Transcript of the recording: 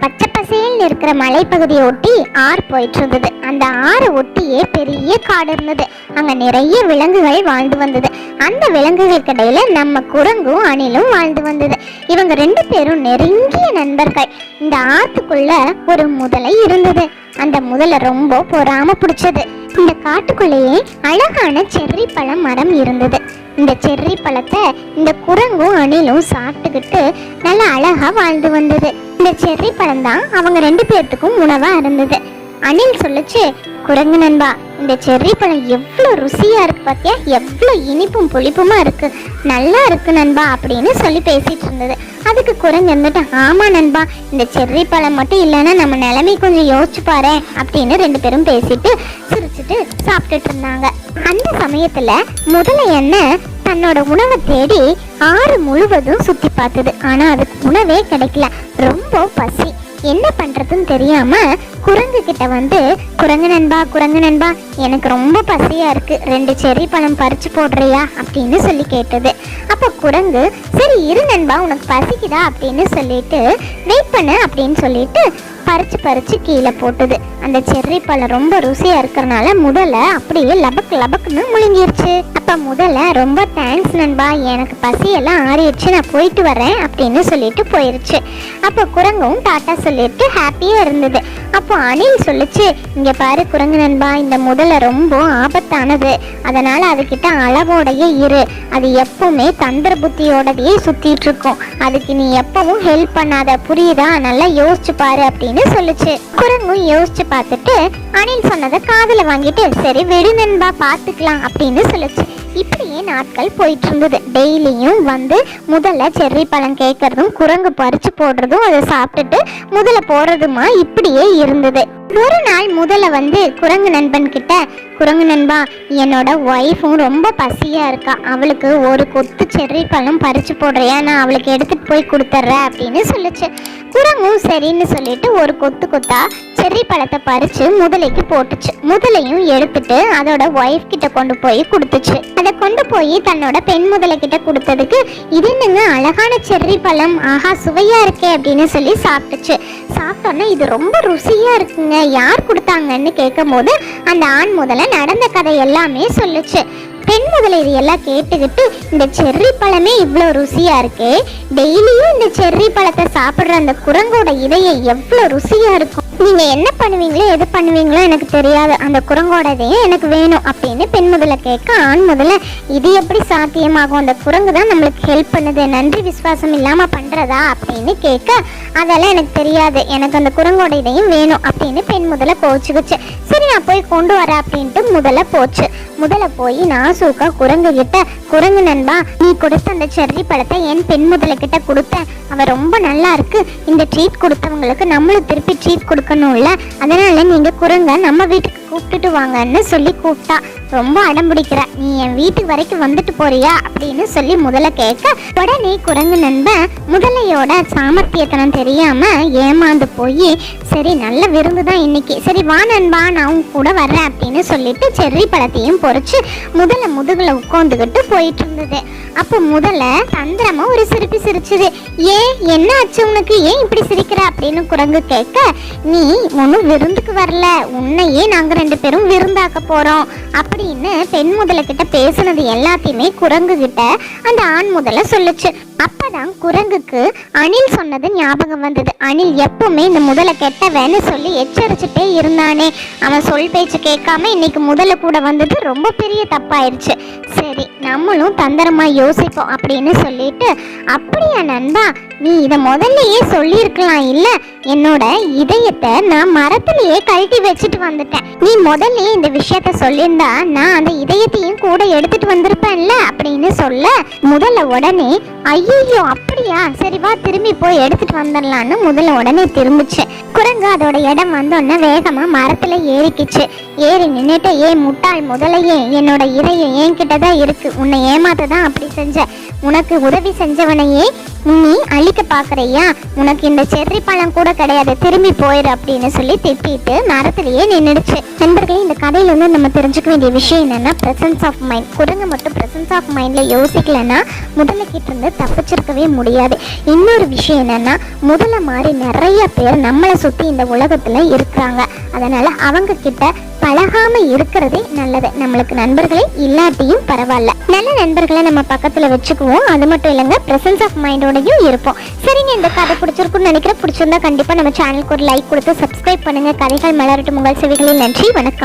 பச்சை பசேல்னு இருக்கிற மலைப்பகுதியை ஒட்டி ஆறு போயிட்டு இருந்தது அந்த ஆறு ஒட்டியே பெரிய காடு இருந்தது. அங்க நிறைய விலங்குகள் வாழ்ந்து வந்தது. அந்த விலங்குகளுக்கு இடையில நம்ம குரங்கும் அணிலும் வாழ்ந்து வந்தது. இவங்க ரெண்டு பேரும் நெருங்கிய நண்பர்கள். இந்த ஆத்துக்குள்ள ஒரு முதலை இருந்தது. அந்த முதலை ரொம்ப பொறாம பிடிச்சது. இந்த காட்டுக்குள்ளேயே அழகான செர்ரி பழம் மரம் இருந்தது. இந்த செர்ரி பழத்தை இந்த குரங்கும் அணிலும் சாப்பிட்டுக்கிட்டு நல்ல அழகா வாழ்ந்து வந்தது. இந்த செர்ரி பழம் தான் அவங்க ரெண்டு பேர்த்துக்கும் உணவா இருந்தது. அணில் சொல்லுச்சு குரங்கு நண்பா இந்த செர்ரி பழம் எவ்வளோ ருசியா இருக்கு பார்த்தியா எவ்வளோ இனிப்பும் புளிப்புமா இருக்கு. நல்லா இருக்கு நண்பா அப்படின்னு சொல்லி பேசிட்டு இருந்தது. அதுக்கு குரங்கு இருந்துட்டு ஆமா நண்பா இந்த செர்ரி பழம் மட்டும் இல்லைன்னா நம்ம நிலைமை கொஞ்சம் யோசிச்சு பாரு அப்படின்னு ரெண்டு பேரும் பேசிட்டு வச்சுட்டு சாப்பிட்டுட்டு இருந்தாங்க அந்த சமயத்துல முதல்ல என்ன தன்னோட உணவை தேடி ஆறு முழுவதும் சுத்தி பார்த்தது. ஆனா அதுக்கு உணவே கிடைக்கல. ரொம்ப பசி. என்ன பண்றதுன்னு தெரியாம குரங்கு கிட்ட வந்து குரங்கு நண்பா குரங்கு நண்பா எனக்கு ரொம்ப பசியா இருக்கு. ரெண்டு செரி பழம் பறிச்சு போடுறியா? அப்படின்னு சொல்லி கேட்டது. அப்ப குரங்கு சரி இரு நண்பா உனக்கு பசிக்குதா? அப்படின்னு சொல்லிட்டு வெயிட் பண்ணு அப்படின்னு சொல்லிட்டு பறிச்சு பறிச்சு கீழே போட்டுது. அந்த செர்ரி பழம் ரொம்ப ருசியா இருக்கிறனால முதல்ல அப்படியே லபக் லபக்குன்னு முழுங்கிருச்சு. அப்ப முதல்ல ரொம்ப தேங்க்ஸ் நண்பா எனக்கு பசியெல்லாம் ஆறிடுச்சு நான் போயிட்டு வரேன் அப்படின்னு சொல்லிட்டு போயிருச்சு. அப்போ குரங்கும் டாட்டா சொல்லிட்டு ஹாப்பியா இருந்தது. அப்போ அணில் சொல்லுச்சு இங்க பாரு குரங்கு நண்பா இந்த முதல்ல ரொம்ப ஆபத்தானது. அதனால அதுகிட்ட அளவோடையே இரு. அது எப்பவுமே தந்திர புத்தியோடதையே சுத்திட்டு இருக்கும். அதுக்கு நீ எப்பவும் ஹெல்ப் பண்ணாத. புரியுதா? நல்லா யோசிச்சு பாரு அப்படின்னு சொல்லுச்சு. குரங்கும் யோசிச்சு பார்த்துட்டு அணில் சொன்னதை காதுல வாங்கிட்டு சரி விடு நண்பா பார்த்துக்கலாம் அப்படின்னு சொல்லுச்சு. இப்படியே நாட்கள் போயிட்டு இருந்தது டெய்லியும் வந்து முதல்ல செர்ரி பழம் கேட்கறதும் குரங்கு பறிச்சு போடுறதும் அதை சாப்பிட்டுட்டு முதல்ல போடுறதுமா இப்படியே இருந்தது. ஒரு நாள் முதல்ல வந்து குரங்கு நண்பன் கிட்ட குரங்கு நண்பா என்னோட ஒய்ஃபும் ரொம்ப பசியா இருக்கா. அவளுக்கு ஒரு கொத்து செர்ரி பழம் பறிச்சு போடுறியா? நான் அவளுக்கு எடுத்துட்டு போய் கொடுத்துட்றேன் அப்படின்னு சொல்லிச்சு. குரங்கும் சரின்னு சொல்லிட்டு ஒரு கொத்து கொத்தா செர்ரி பழத்தை பறிச்சு முதலைக்கு போட்டுச்சு. முதலையும் எடுத்துட்டு அதோட ஒய்ஃப் கிட்ட கொண்டு போய் கொடுத்துச்சு. கொண்டு போய் தன்னோட பெண் முதலை கிட்ட கொடுத்ததுக்கு இது என்னங்க அழகான செர்ரி பழம்? ஆஹா சுவையா இருக்கே அப்படின்னு சொல்லி சாப்பிட்டுச்சு. சாப்பிட்டோன்னே இது ரொம்ப ருசியா இருக்குங்க. யார் கொடுத்தாங்கன்னு கேட்கும்போது அந்த ஆண் முதலை நடந்த கதை எல்லாமே சொல்லுச்சு. பெண் முதலை இது எல்லாம் கேட்டுக்கிட்டு இந்த செர்ரி பழமே இவ்வளோ ருசியாக இருக்கே. டெய்லியும் இந்த செர்ரி பழத்தை சாப்பிட்ற அந்த குரங்கோட இதயம் எவ்வளோ ருசியாக இருக்கும். நீங்க என்ன பண்ணுவீங்களோ எது பண்ணுவீங்களோ எனக்கு தெரியாது. அந்த குரங்கோடதையும் எனக்கு வேணும் அப்படின்னு பெண் முதல்ல கேட்க ஆண் முதல்ல இது எப்படி சாத்தியமாகும்? அந்த குரங்கு தான் நம்மளுக்கு ஹெல்ப் பண்ணுது. நன்றி விசுவாசம் இல்லாம பண்றதா அப்படின்னு கேட்க அதெல்லாம் எனக்கு தெரியாது. எனக்கு அந்த குரங்கோட இதையும் வேணும் அப்படின்னு பெண் முதல்ல கோச்சுக்குச்சு. சரி நான் போய் கொண்டு வரேன் அப்படின்ட்டு முதல்ல போச்சு. முதல்ல போய் நாசூக்கா குரங்கு கிட்ட குரங்கு நண்பா நீ கொடுத்த அந்த செர்ரி பழத்தை என் பெண் முதல கிட்ட கொடுத்த அவ ரொம்ப நல்லா இருக்கு. இந்த ட்ரீட் கொடுத்தவங்களுக்கு நம்மளும் திருப்பி ட்ரீட் கொடுக்க கொடுக்கணும்ல அதனால நீங்க குரங்க நம்ம வீட்டுக்கு கூப்பிட்டுட்டு வாங்கன்னு சொல்லி கூப்பிட்டா. ரொம்ப அடம் பிடிக்கிற நீ என் வீட்டுக்கு வரைக்கும் வந்துட்டு போறியா அப்படின்னு சொல்லி முதல்ல கேட்க உடனே குரங்கு நண்பன் முதலையோட சாமர்த்தியத்தனம் தெரியாம ஏமாந்து போய் சரி நல்ல விருந்து தான் இன்னைக்கு. சரி வா நண்பா நான் உன் கூட வர்றேன் அப்படின்னு சொல்லிட்டு செர்ரி பழத்தையும் பொறிச்சு முதல்ல முதுகுல உட்காந்துக்கிட்டு போயிட்டு இருந்தது. அப்போ முதல்ல தந்திரமா ஒரு சிரிப்பு சிரிச்சுது. ஏன் என்ன ஆச்சு உனக்கு? ஏன் இப்படி சிரிக்கிற? அப்படின்னு குரங்கு கேட்க நீ ஒன்றும் விருந்துக்கு வரல. உன்னையே நாங்க ரெண்டு பேரும் விருந்தாக்க போறோம். அப்படி அப்படின்னு பெண் முதல கிட்ட பேசுனது எல்லாத்தையுமே குரங்கு கிட்ட அந்த ஆண் முதல சொல்லுச்சு. அப்பதான் குரங்குக்கு அணில் சொன்னது ஞாபகம் வந்தது. அணில் எப்பவுமே இந்த முதலை கெட்டவன்னு சொல்லி எச்சரிச்சுட்டே இருந்தானே. அவன் சொல் பேச்சு கேட்காம இன்னைக்கு முதல்ல கூட வந்தது ரொம்ப பெரிய தப்பாயிருச்சு. சரி நம்மளும் தந்திரமா யோசிப்போம் அப்படின்னு சொல்லிட்டு அப்படியா நண்பா நீ இதை முதல்லயே சொல்லியிருக்கலாம் இல்ல? என்னோட இதயத்தை நான் மரத்திலேயே கழட்டி வச்சுட்டு வந்துட்டேன். நீ முதல்லயே இந்த விஷயத்த சொல்லியிருந்தா நான் அந்த இதயத்தையும் கூட எடுத்துட்டு வந்திருப்பேன்ல? அப்படின்னு சொல்ல முதல்ல உடனே ஐயோ அப்படியா? சரி வா திரும்பி போய் எடுத்துட்டு வந்துடலான்னு முதல்ல உடனே திரும்பிச்சு. குரங்கு அதோட இடம் வந்தோடனே வேகமா மரத்துல ஏறிக்கிச்சு. ஏறி நின்னுட்டு ஏன் முட்டாள் முதலையே என்னோட இதயம் என்கிட்ட தான் இருக்கு. உன்னை ஏமாத்த தான் அப்படி செஞ்சேன் உனக்கு உதவி செஞ்சவனையே நீ அழிக்க பாக்குறியா உனக்கு இந்த செர்ரி பழம் கூட கிடையாது திரும்பி போயிரு அப்படின்னு சொல்லி திட்டிட்டு மரத்திலேயே நின்றுடுச்சு நண்பர்களே இந்த கதையில இருந்து நம்ம தெரிஞ்சுக்க வேண்டிய விஷயம் என்னன்னா பிரசன்ஸ் ஆஃப் மைண்ட் குரங்கு மட்டும் பிரசன்ஸ் ஆஃப் மைண்ட்ல யோசிக்கலன்னா முதல்ல கிட்ட இருந்து தப்பிச்சிருக்கவே முடியாது. இன்னொரு விஷயம் என்னன்னா முதல்ல மாதிரி நிறைய பேர் நம்மளை சுத்தி இந்த உலகத்துல இருக்கிறாங்க. அதனால அவங்க கிட்ட பழகாம இருக்கிறதே நல்லது. நம்மளுக்கு நண்பர்களே இல்லாட்டியும் பரவாயில்ல. நல்ல நண்பர்களை நம்ம பக்கத்துல வச்சுக்குவோம். அது மட்டும் இல்லைங்க பிரசன்ஸ் ஆஃப் மைண்டோடையும் இருப்போம். சரிங்க இந்த கதை பிடிச்சிருக்குன்னு நினைக்கிறேன். பிடிச்சிருந்தா கண்டிப்பா நம்ம சேனலுக்கு ஒரு லைக் கொடுத்து சப்ஸ்கிரைப் பண்ணுங்க. கதைகள் மலரட்டும். உங்கள் செவிகளில் நன்றி. வணக்கம்.